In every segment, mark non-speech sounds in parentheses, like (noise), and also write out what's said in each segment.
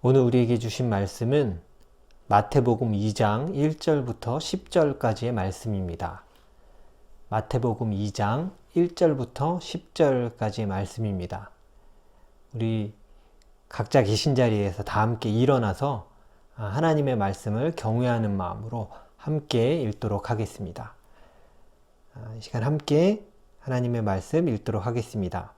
오늘 우리에게 주신 말씀은 마태복음 2장 1절부터 10절까지의 말씀입니다. 마태복음 2장 1절부터 10절까지의 말씀입니다. 우리 각자 계신 자리에서 다 함께 일어나서 하나님의 말씀을 경외하는 마음으로 함께 읽도록 하겠습니다. 이 시간 함께 하나님의 말씀 읽도록 하겠습니다.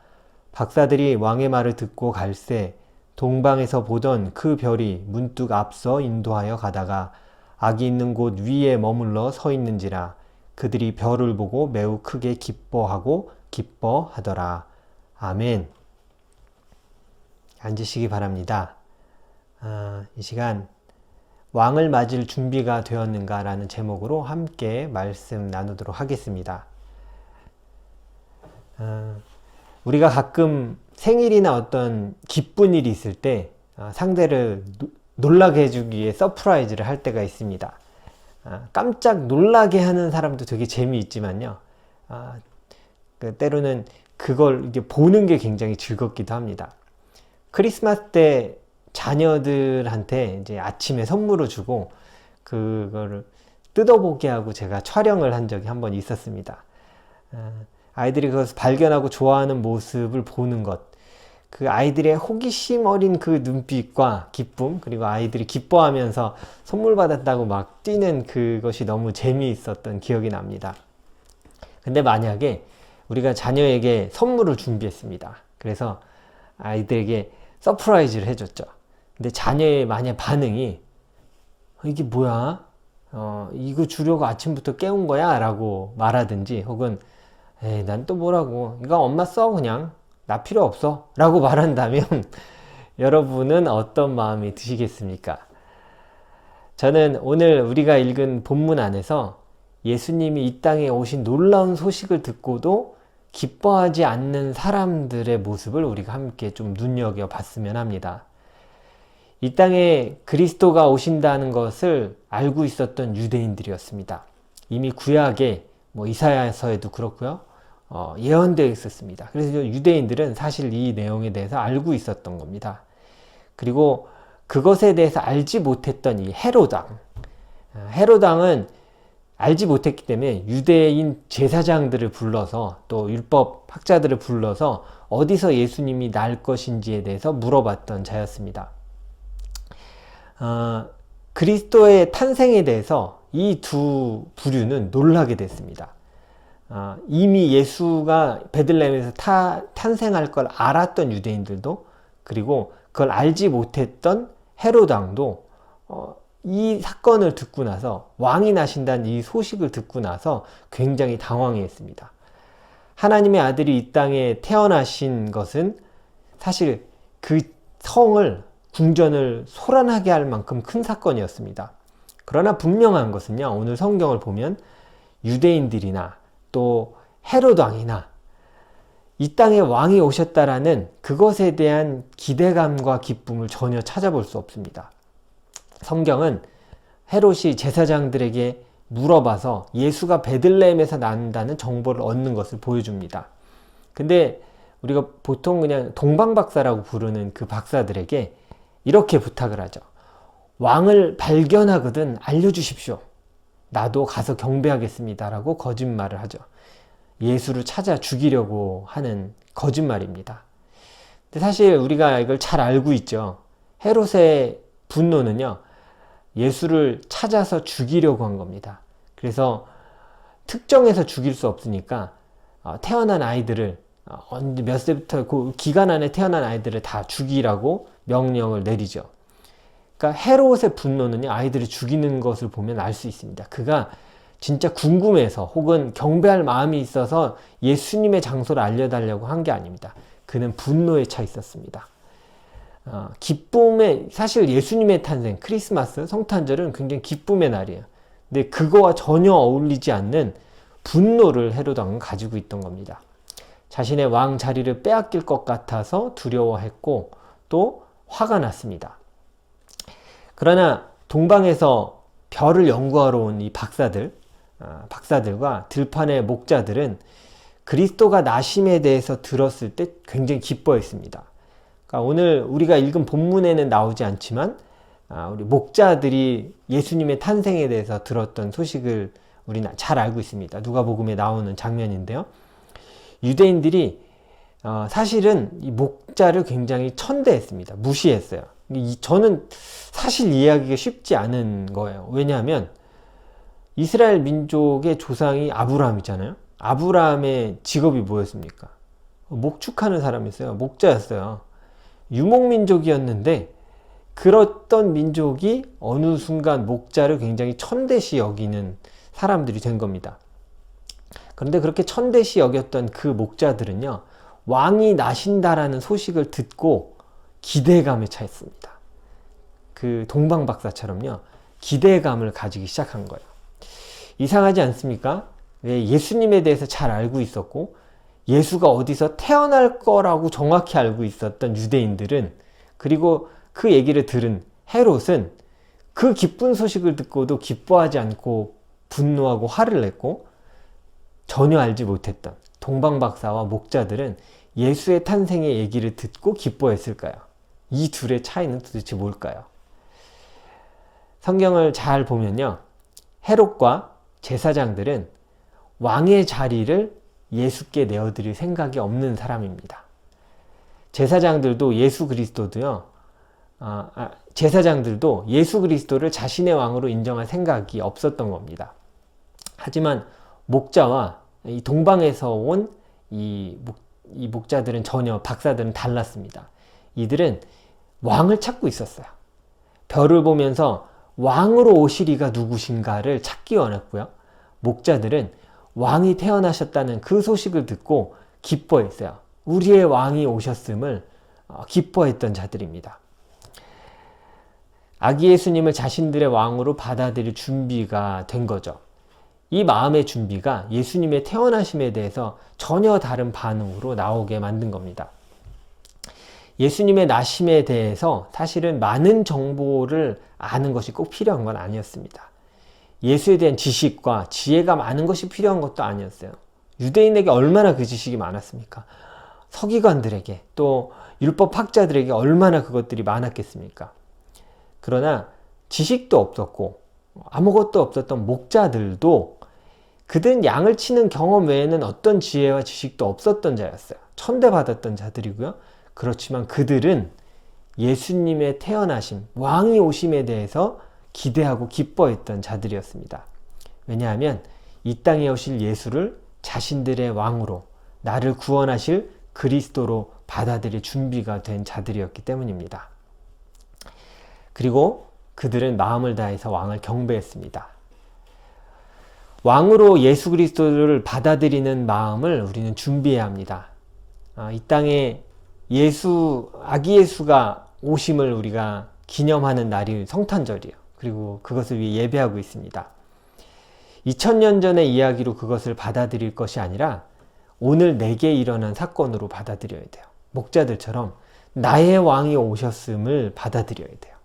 박사들이 왕의 말을 듣고 갈새 동방에서 보던 그 별이 문득 앞서 인도하여 가다가 아기 있는 곳 위에 머물러 서 있는지라 그들이 별을 보고 매우 크게 기뻐하고 기뻐하더라. 아멘. 앉으시기 바랍니다. 아, 이 시간 왕을 맞을 준비가 되었는가라는 제목으로 함께 말씀 나누도록 하겠습니다. 아, 우리가 가끔 생일이나 어떤 기쁜 일이 있을 때 아, 상대를 놀라게 해주기 위해 서프라이즈를 할 때가 있습니다. 아, 깜짝 놀라게 하는 사람도 되게 재미있지만요. 아, 그 때로는 그걸 보는 게 굉장히 즐겁기도 합니다. 크리스마스 때 자녀들한테 이제 아침에 선물을 주고 그거를 뜯어보게 하고 제가 촬영을 한 적이 한 번 있었습니다. 아이들이 그것을 발견하고 좋아하는 모습을 보는 것. 그 아이들의 호기심 어린 그 눈빛과 기쁨, 그리고 아이들이 기뻐하면서 선물 받았다고 막 뛰는 그것이 너무 재미있었던 기억이 납니다. 근데 만약에 우리가 자녀에게 선물을 준비했습니다. 그래서 아이들에게 서프라이즈를 해줬죠. 근데 자녀의 만약 반응이 어, 이게 뭐야? 어, 이거 주려고 아침부터 깨운 거야? 라고 말하든지 혹은 에이, 난 또 뭐라고. 이거 엄마 써, 그냥. 나 필요 없어. 라고 (laughs) 말한다면, 여러분은 어떤 마음이 드시겠습니까? 저는 오늘 우리가 읽은 본문 안에서 예수님이 이 땅에 오신 놀라운 소식을 듣고도 기뻐하지 않는 사람들의 모습을 우리가 함께 좀 눈여겨 봤으면 합니다. 이 땅에 그리스도가 오신다는 것을 알고 있었던 유대인들이었습니다. 이미 구약에 뭐 이사야서에도 그렇고요. 어, 예언되어 있었습니다. 그래서 유대인들은 사실 이 내용에 대해서 알고 있었던 겁니다. 그리고 그것에 대해서 알지 못했던 이 헤로당. 어, 헤로당은 알지 못했기 때문에 유대인 제사장들을 불러서 또 율법 학자들을 불러서 어디서 예수님이 날 것인지에 대해서 물어봤던 자였습니다. 어, 그리스도의 탄생에 대해서 이 두 부류는 놀라게 됐습니다. 어, 이미 예수가 베들레헴에서 타, 탄생할 걸 알았던 유대인들도 그리고 그걸 알지 못했던 헤로당도 어, 이 사건을 듣고 나서 왕이 나신다는 이 소식을 듣고 나서 굉장히 당황했습니다. 하나님의 아들이 이 땅에 태어나신 것은 사실 그 성을 궁전을 소란하게 할 만큼 큰 사건이었습니다. 그러나 분명한 것은요, 오늘 성경을 보면 유대인들이나 또 헤로드 왕이나 이 땅에 왕이 오셨다라는 그것에 대한 기대감과 기쁨을 전혀 찾아볼 수 없습니다. 성경은 헤롯이 제사장들에게 물어봐서 예수가 베들레헴에서 난다는 정보를 얻는 것을 보여줍니다. 근데 우리가 보통 그냥 동방박사라고 부르는 그 박사들에게 이렇게 부탁을 하죠. 왕을 발견하거든 알려주십시오. 나도 가서 경배하겠습니다라고 거짓말을 하죠. 예수를 찾아 죽이려고 하는 거짓말입니다. 근데 사실 우리가 이걸 잘 알고 있죠. 헤롯의 분노는요, 예수를 찾아서 죽이려고 한 겁니다. 그래서 특정해서 죽일 수 없으니까 어, 태어난 아이들을 어, 몇 세부터 그 기간 안에 태어난 아이들을 다 죽이라고 명령을 내리죠. 그러니까 헤롯의 분노는요 아이들을 죽이는 것을 보면 알 수 있습니다. 그가 진짜 궁금해서 혹은 경배할 마음이 있어서 예수님의 장소를 알려달라고 한 게 아닙니다. 그는 분노에 차 있었습니다. 어, 기쁨의 사실 예수님의 탄생 크리스마스 성탄절은 굉장히 기쁨의 날이에요. 근데 그거와 전혀 어울리지 않는 분노를 헤롯 왕은 가지고 있던 겁니다. 자신의 왕 자리를 빼앗길 것 같아서 두려워했고 또 화가 났습니다. 그러나 동방에서 별을 연구하러 온 이 박사들, 아, 박사들과 들판의 목자들은 그리스도가 나심에 대해서 들었을 때 굉장히 기뻐했습니다. 그러니까 오늘 우리가 읽은 본문에는 나오지 않지만 아, 우리 목자들이 예수님의 탄생에 대해서 들었던 소식을 우리는 잘 알고 있습니다. 누가복음에 나오는 장면인데요. 유대인들이 어, 사실은 이 목자를 굉장히 천대했습니다. 무시했어요. 이, 저는 사실 이해하기가 쉽지 않은 거예요. 왜냐하면 이스라엘 민족의 조상이 아브라함이잖아요. 아브라함의 직업이 뭐였습니까? 목축하는 사람이었어요. 목자였어요. 유목민족이었는데 그렇던 민족이 어느 순간 목자를 굉장히 천대시 여기는 사람들이 된 겁니다. 그런데 그렇게 천대시 여겼던 그 목자들은요, 왕이 나신다라는 소식을 듣고 기대감에 차 있습니다. 그 동방 박사처럼요, 기대감을 가지기 시작한 거예요. 이상하지 않습니까? 왜 예수님에 대해서 잘 알고 있었고, 예수가 어디서 태어날 거라고 정확히 알고 있었던 유대인들은, 그리고 그 얘기를 들은 헤롯은 그 기쁜 소식을 듣고도 기뻐하지 않고 분노하고 화를 냈고 전혀 알지 못했던 동방박사와 목자들은 예수의 탄생의 얘기를 듣고 기뻐했을까요? 이 둘의 차이는 도대체 뭘까요? 성경을 잘 보면요. 헤롯과 제사장들은 왕의 자리를 예수께 내어드릴 생각이 없는 사람입니다. 제사장들도 예수 그리스도도요. 아, 아, 제사장들도 예수 그리스도를 자신의 왕으로 인정할 생각이 없었던 겁니다. 하지만 목자와 이 동방에서 온이 이 목자들은 전혀 박사들은 달랐습니다. 이들은 왕을 찾고 있었어요. 별을 보면서 왕으로 오시리가 누구신가를 찾기 원했고요. 목자들은 왕이 태어나셨다는 그 소식을 듣고 기뻐했어요. 우리의 왕이 오셨음을 어, 기뻐했던 자들입니다. 아기 예수님을 자신들의 왕으로 받아들일 준비가 된 거죠. 이 마음의 준비가 예수님의 태어나심에 대해서 전혀 다른 반응으로 나오게 만든 겁니다. 예수님의 나심에 대해서 사실은 많은 정보를 아는 것이 꼭 필요한 건 아니었습니다. 예수에 대한 지식과 지혜가 많은 것이 필요한 것도 아니었어요. 유대인에게 얼마나 그 지식이 많았습니까? 서기관들에게 또 율법 학자들에게 얼마나 그것들이 많았겠습니까? 그러나 지식도 없었고 아무것도 없었던 목자들도 그들은 양을 치는 경험 외에는 어떤 지혜와 지식도 없었던 자였어요. 천대받았던 자들이고요. 그렇지만 그들은 예수님의 태어나심, 왕이 오심에 대해서 기대하고 기뻐했던 자들이었습니다. 왜냐하면 이 땅에 오실 예수를 자신들의 왕으로 나를 구원하실 그리스도로 받아들일 준비가 된 자들이었기 때문입니다. 그리고 그들은 마음을 다해서 왕을 경배했습니다. 왕으로 예수 그리스도를 받아들이는 마음을 우리는 준비해야 합니다. 아, 이 땅에 예수, 아기 예수가 오심을 우리가 기념하는 날이 성탄절이에요. 그리고 그것을 위해 예배하고 있습니다. 2000년 전의 이야기로 그것을 받아들일 것이 아니라 오늘 내게 일어난 사건으로 받아들여야 돼요. 목자들처럼 나의 왕이 오셨음을 받아들여야 돼요.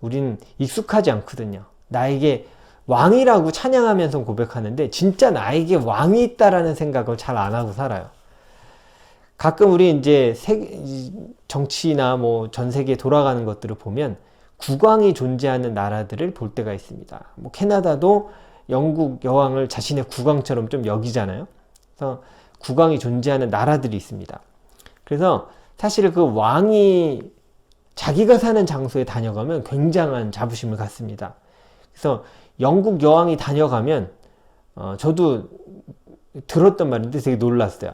우린 익숙하지 않거든요. 나에게 왕이라고 찬양하면서 고백하는데 진짜 나에게 왕이 있다라는 생각을 잘 안 하고 살아요. 가끔 우리 이제 세계, 정치나 뭐 전 세계 돌아가는 것들을 보면 국왕이 존재하는 나라들을 볼 때가 있습니다. 뭐 캐나다도 영국 여왕을 자신의 국왕처럼 좀 여기잖아요. 그래서 국왕이 존재하는 나라들이 있습니다. 그래서 사실 그 왕이 자기가 사는 장소에 다녀가면 굉장한 자부심을 갖습니다. 그래서 영국 여왕이 다녀가면 어, 저도 들었던 말인데 되게 놀랐어요.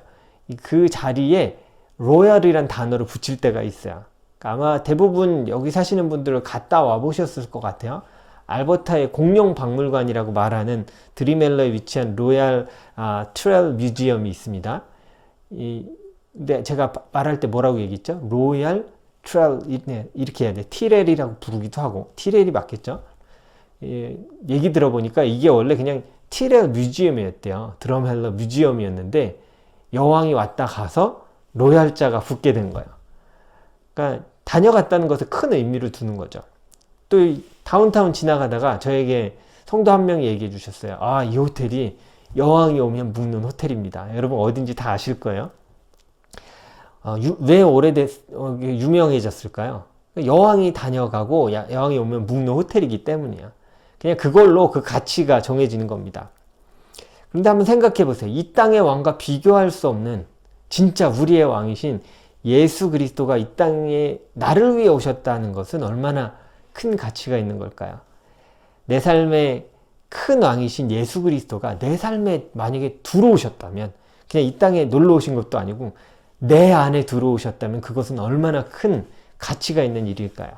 이그 자리에 로얄이란 단어를 붙일 때가 있어요. 그러니까 아마 대부분 여기 사시는 분들은 갔다 와 보셨을 것 같아요. 알버타의 공룡 박물관이라고 말하는 드리멜러에 위치한 로얄 아, 트레일 뮤지엄이 있습니다. 이, 근데 제가 바- 말할 때 뭐라고 얘기했죠? 로얄 트레일 이- 이렇게 해야 돼. 티렐이라고 부르기도 하고 티렐이 맞겠죠? 예, 얘기 들어보니까 이게 원래 그냥 티렐 뮤지엄이었대요. 드럼헬러 뮤지엄이었는데 여왕이 왔다 가서 로얄자가 붙게 된 거예요. 그러니까 다녀갔다는 것에 큰 의미를 두는 거죠. 또이 다운타운 지나가다가 저에게 성도 한 명이 얘기해 주셨어요. 아, 이 호텔이 여왕이 오면 묵는 호텔입니다. 여러분 어딘지 다 아실 거예요. 어, 유- 왜 오래됐, 어, 유명해졌을까요? 여왕이 다녀가고 야- 여왕이 오면 묵는 호텔이기 때문이야. 그냥 그걸로 그 가치가 정해지는 겁니다. 그런데 한번 생각해 보세요. 이 땅의 왕과 비교할 수 없는 진짜 우리의 왕이신 예수 그리스도가 이 땅에 나를 위해 오셨다는 것은 얼마나 큰 가치가 있는 걸까요? 내 삶의 큰 왕이신 예수 그리스도가 내 삶에 만약에 들어오셨다면 그냥 이 땅에 놀러 오신 것도 아니고 내 안에 들어오셨다면 그것은 얼마나 큰 가치가 있는 일일까요?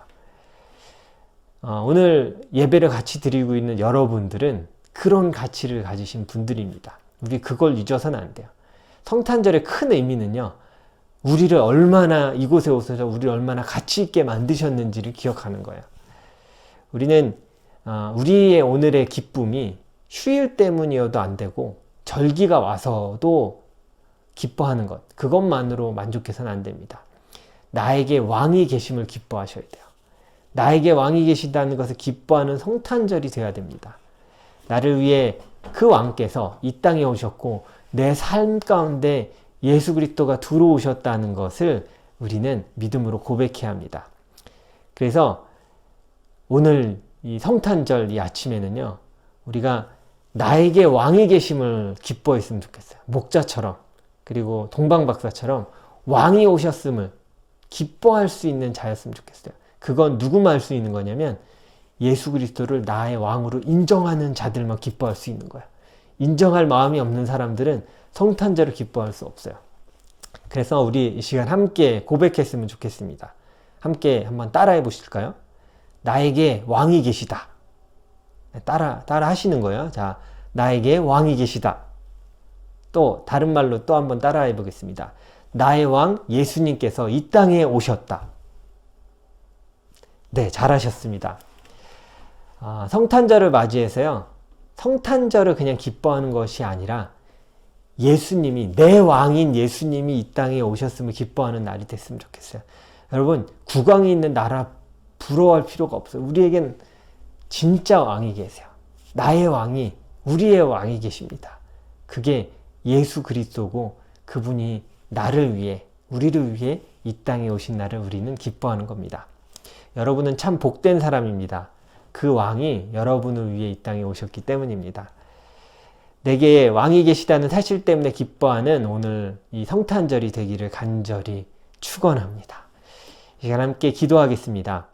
어, 오늘 예배를 같이 드리고 있는 여러분들은 그런 가치를 가지신 분들입니다. 우리 그걸 잊어서는 안 돼요. 성탄절의 큰 의미는요, 우리를 얼마나 이곳에 오셔서 우리를 얼마나 가치 있게 만드셨는지를 기억하는 거예요. 우리는 어, 우리의 오늘의 기쁨이 휴일 때문이어도 안 되고 절기가 와서도 기뻐하는 것 그것만으로 만족해서는 안 됩니다. 나에게 왕이 계심을 기뻐하셔야 돼요. 나에게 왕이 계시다는 것을 기뻐하는 성탄절이 되어야 됩니다. 나를 위해 그 왕께서 이 땅에 오셨고 내 삶 가운데 예수 그리스도가 들어오셨다는 것을 우리는 믿음으로 고백해야 합니다. 그래서 오늘 이 성탄절 이 아침에는요, 우리가 나에게 왕이 계심을 기뻐했으면 좋겠어요. 목자처럼, 그리고 동방박사처럼 왕이 오셨음을 기뻐할 수 있는 자였으면 좋겠어요. 그건 누구만 할 수 있는 거냐면 예수 그리스도를 나의 왕으로 인정하는 자들만 기뻐할 수 있는 거예요. 인정할 마음이 없는 사람들은 성탄절을 기뻐할 수 없어요. 그래서 우리 이 시간 함께 고백했으면 좋겠습니다. 함께 한번 따라해 보실까요? 나에게 왕이 계시다. 따라, 따라 하시는 거예요. 자, 나에게 왕이 계시다. 또, 다른 말로 또 한번 따라해 보겠습니다. 나의 왕 예수님께서 이 땅에 오셨다. 네, 잘하셨습니다. 아, 성탄절을 맞이해서요, 성탄절을 그냥 기뻐하는 것이 아니라 예수님이, 내 왕인 예수님이 이 땅에 오셨음을 기뻐하는 날이 됐으면 좋겠어요. 여러분, 국왕이 있는 나라 부러워할 필요가 없어요. 우리에겐 진짜 왕이 계세요. 나의 왕이, 우리의 왕이 계십니다. 그게 예수 그리스도고 그분이 나를 위해, 우리를 위해 이 땅에 오신 날을 우리는 기뻐하는 겁니다. 여러분은 참 복된 사람입니다. 그 왕이 여러분을 위해 이 땅에 오셨기 때문입니다. 내게 왕이 계시다는 사실 때문에 기뻐하는 오늘 이 성탄절이 되기를 간절히 축원합니다. 이 함께 기도하겠습니다.